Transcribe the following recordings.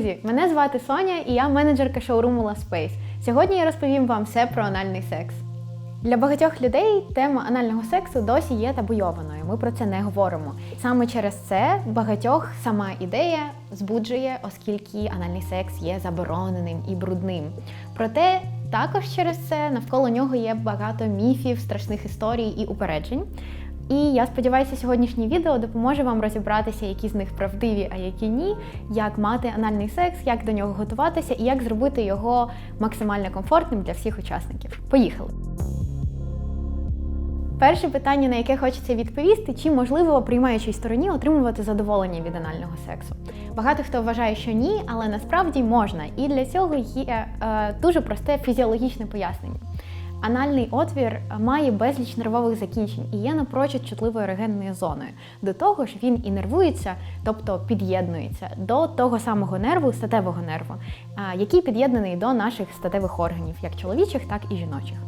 Друзі, мене звати Соня і я менеджерка шоуруму La Space. Сьогодні я розповім вам все про анальний секс. Для багатьох людей тема анального сексу досі є табуйованою. Ми про це не говоримо. Саме через це багатьох сама ідея збуджує, оскільки анальний секс є забороненим і брудним. Проте також через це навколо нього є багато міфів, страшних історій і упереджень. І я сподіваюся, сьогоднішнє відео допоможе вам розібратися, які з них правдиві, а які ні, як мати анальний секс, як до нього готуватися і як зробити його максимально комфортним для всіх учасників. Поїхали! Перше питання, на яке хочеться відповісти, чи можливо приймаючій стороні отримувати задоволення від анального сексу. Багато хто вважає, що ні, але насправді можна. І для цього є е, дуже просте фізіологічне пояснення. Анальний отвір має безліч нервових закінчень і є напрочуд чутливою ерогенною зоною. До того ж, він і нервується, тобто під'єднується до того самого нерву, статевого нерву, який під'єднаний до наших статевих органів, як чоловічих, так і жіночих.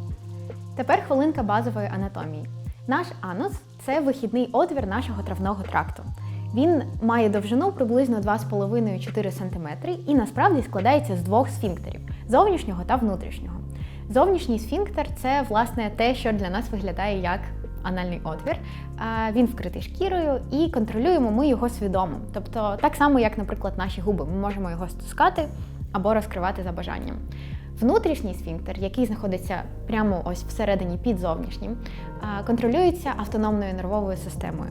Тепер хвилинка базової анатомії. Наш анус це вихідний отвір нашого травного тракту. Він має довжину приблизно 2,5-4 см і насправді складається з двох сфінктерів зовнішнього та внутрішнього. Зовнішній сфінктер це власне те, що для нас виглядає як анальний отвір. Він вкритий шкірою і контролюємо ми його свідомо. Тобто, так само, як, наприклад, наші губи, ми можемо його стискати або розкривати за бажанням. Внутрішній сфінктер, який знаходиться прямо ось всередині під зовнішнім, контролюється автономною нервовою системою,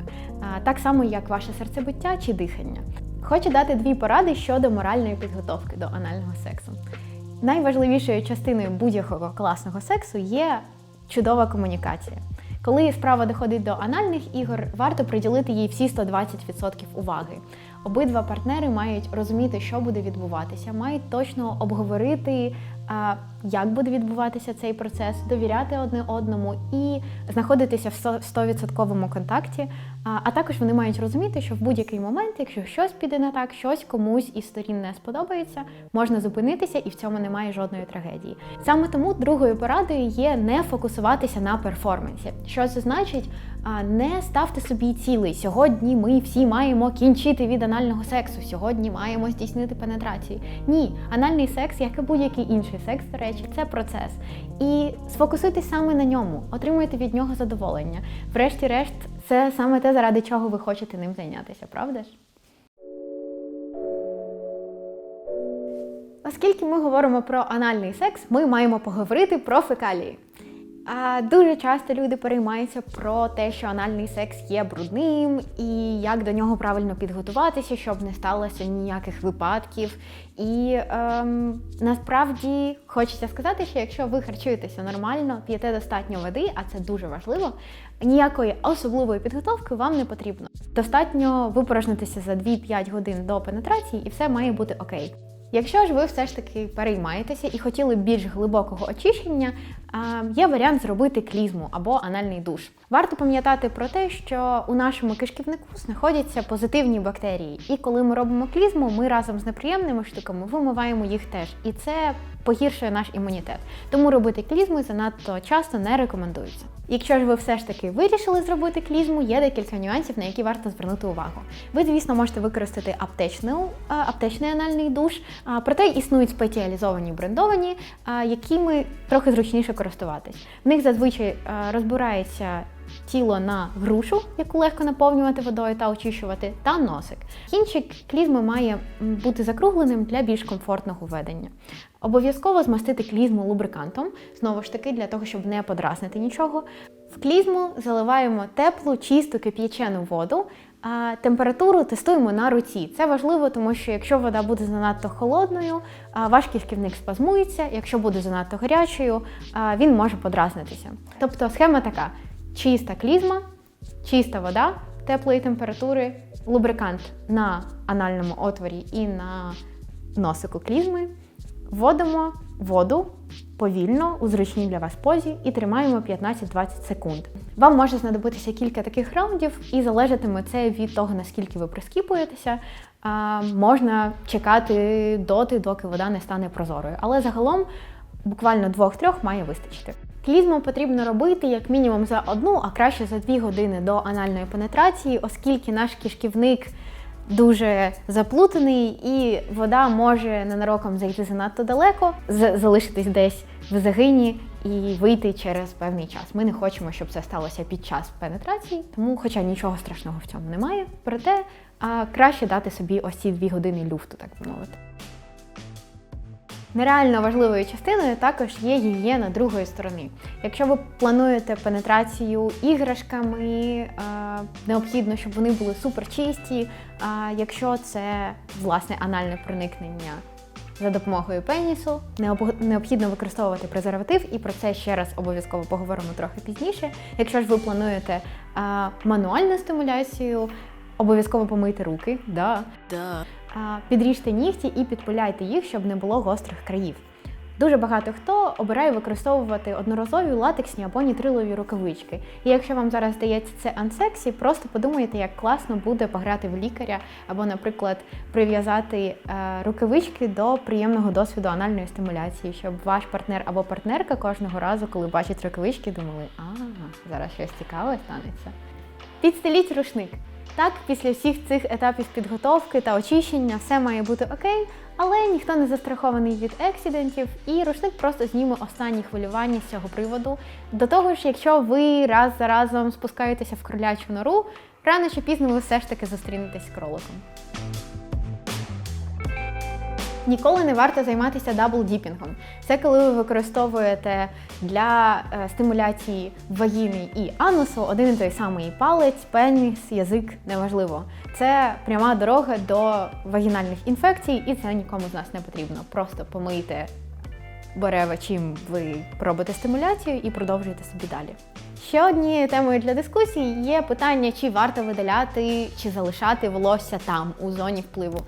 так само, як ваше серцебиття чи дихання. Хочу дати дві поради щодо моральної підготовки до анального сексу. Найважливішою частиною будь-якого класного сексу є чудова комунікація. Коли справа доходить до анальних ігор, варто приділити їй всі 120% уваги. Обидва партнери мають розуміти, що буде відбуватися, мають точно обговорити як буде відбуватися цей процес, довіряти одне одному і знаходитися в 100% контакті. А також вони мають розуміти, що в будь-який момент, якщо щось піде не так, щось комусь із сторін не сподобається, можна зупинитися і в цьому немає жодної трагедії. Саме тому другою порадою є не фокусуватися на перформансі. Що це значить? Не ставте собі цілий. Сьогодні ми всі маємо кінчити від анального сексу. Сьогодні маємо здійснити пенетрацію. Ні, анальний секс, як і будь-який інший секс, до речі, це процес. І сфокусуйтесь саме на ньому, отримуйте від нього задоволення. Врешті-решт, це саме те, заради чого ви хочете ним зайнятися, правда ж? Оскільки ми говоримо про анальний секс, ми маємо поговорити про фекалії. А Дуже часто люди переймаються про те, що анальний секс є брудним, і як до нього правильно підготуватися, щоб не сталося ніяких випадків. І ем, насправді хочеться сказати, що якщо ви харчуєтеся нормально, п'єте достатньо води, а це дуже важливо, ніякої особливої підготовки вам не потрібно. Достатньо випорожнитися за 2-5 годин до пенетрації, і все має бути окей. Якщо ж ви все ж таки переймаєтеся і хотіли більш глибокого очищення, є варіант зробити клізму або анальний душ. Варто пам'ятати про те, що у нашому кишківнику знаходяться позитивні бактерії, і коли ми робимо клізму, ми разом з неприємними штуками вимиваємо їх теж. І це погіршує наш імунітет. Тому робити клізму занадто часто не рекомендується. Якщо ж ви все ж таки вирішили зробити клізму, є декілька нюансів, на які варто звернути увагу. Ви, звісно, можете використати аптечну, аптечний анальний душ, проте існують спеціалізовані брендовані, якими трохи зручніше користуватись. В них зазвичай розбирається тіло на грушу, яку легко наповнювати водою та очищувати, та носик. Кінчик клізми має бути закругленим для більш комфортного ведення. Обов'язково змастити клізму лубрикантом, знову ж таки, для того, щоб не подразнити нічого. В клізму заливаємо теплу, чисту кип'ячену воду. Температуру тестуємо на руці. Це важливо, тому що якщо вода буде занадто холодною, ваш кишківник спазмується, якщо буде занадто гарячою, він може подразнитися. Тобто схема така: чиста клізма, чиста вода теплої температури, лубрикант на анальному отворі і на носику клізми. Вводимо воду повільно у зручній для вас позі і тримаємо 15-20 секунд. Вам може знадобитися кілька таких раундів, і залежатиме це від того, наскільки ви прискіпуєтеся. Можна чекати доти, доки вода не стане прозорою. Але загалом буквально двох-трьох має вистачити. Клізму потрібно робити як мінімум за одну, а краще за дві години до анальної пенетрації, оскільки наш кишківник дуже заплутаний, і вода може ненароком зайти занадто далеко, залишитись десь в загині і вийти через певний час. Ми не хочемо, щоб це сталося під час пенетрації, тому, хоча нічого страшного в цьому немає, проте а, краще дати собі ось ці дві години люфту, так би мовити. Нереально важливою частиною також є гігієна другої сторони. Якщо ви плануєте пенетрацію іграшками, е, необхідно, щоб вони були супер чисті. А якщо це власне анальне проникнення за допомогою пенісу, необхідно використовувати презерватив, і про це ще раз обов'язково поговоримо трохи пізніше. Якщо ж ви плануєте мануальну стимуляцію, обов'язково помийте руки. Да. А, Підріжте нігті і підпиляйте їх, щоб не було гострих країв. Дуже багато хто обирає використовувати одноразові латексні або нітрилові рукавички. І якщо вам зараз здається це ансексі, просто подумайте, як класно буде пограти в лікаря, або, наприклад, прив'язати е, рукавички до приємного досвіду анальної стимуляції, щоб ваш партнер або партнерка кожного разу, коли бачить рукавички, думали, а зараз щось цікаве станеться. Підстеліть рушник. Так, після всіх цих етапів підготовки та очищення все має бути окей, але ніхто не застрахований від ексідентів, і рушник просто зніме останні хвилювання з цього приводу. До того ж, якщо ви раз за разом спускаєтеся в кролячу нору, рано чи пізно ви все ж таки зустрінетесь з кроликом. Ніколи не варто займатися даблдіпінгом. Це коли ви використовуєте для е, стимуляції вагіни і анусу один і той самий палець, пеніс, язик неважливо. Це пряма дорога до вагінальних інфекцій, і це нікому з нас не потрібно. Просто помийте берева, чим ви робите стимуляцію, і продовжуйте собі далі. Ще однією темою для дискусії є питання, чи варто видаляти чи залишати волосся там, у зоні впливу.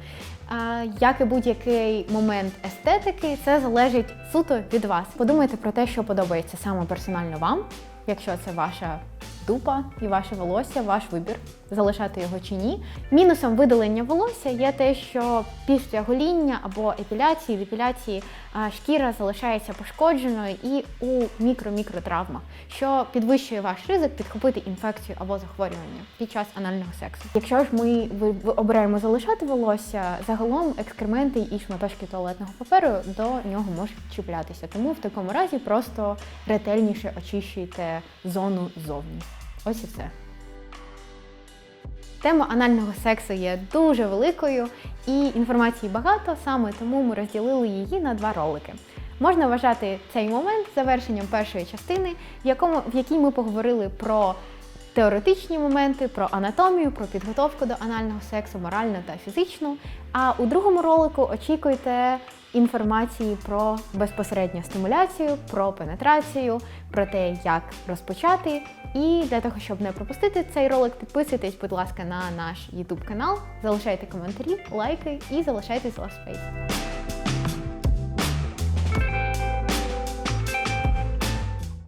Як і будь-який момент естетики, це залежить суто від вас. Подумайте про те, що подобається саме персонально вам, якщо це ваша дупа і ваше волосся, ваш вибір, залишати його чи ні. Мінусом видалення волосся є те, що після гоління або епіляції, депіляції шкіра залишається пошкодженою і у мікро-мікротравмах, що підвищує ваш ризик підхопити інфекцію або захворювання під час анального сексу. Якщо ж ми обираємо залишати волосся, загалом екскременти і шматочки туалетного паперу до нього можуть чіплятися. Тому в такому разі просто ретельніше очищуйте зону ззовні. Ось і все. Тема анального сексу є дуже великою і інформації багато, саме тому ми розділили її на два ролики. Можна вважати цей момент завершенням першої частини, в, якому, в якій ми поговорили про теоретичні моменти, про анатомію, про підготовку до анального сексу, моральну та фізичну. А у другому ролику очікуйте інформації про безпосередню стимуляцію, про пенетрацію, про те, як розпочати. І для того, щоб не пропустити цей ролик, підписуйтесь, будь ласка, на наш YouTube канал, залишайте коментарі, лайки і залишайтесь в Space.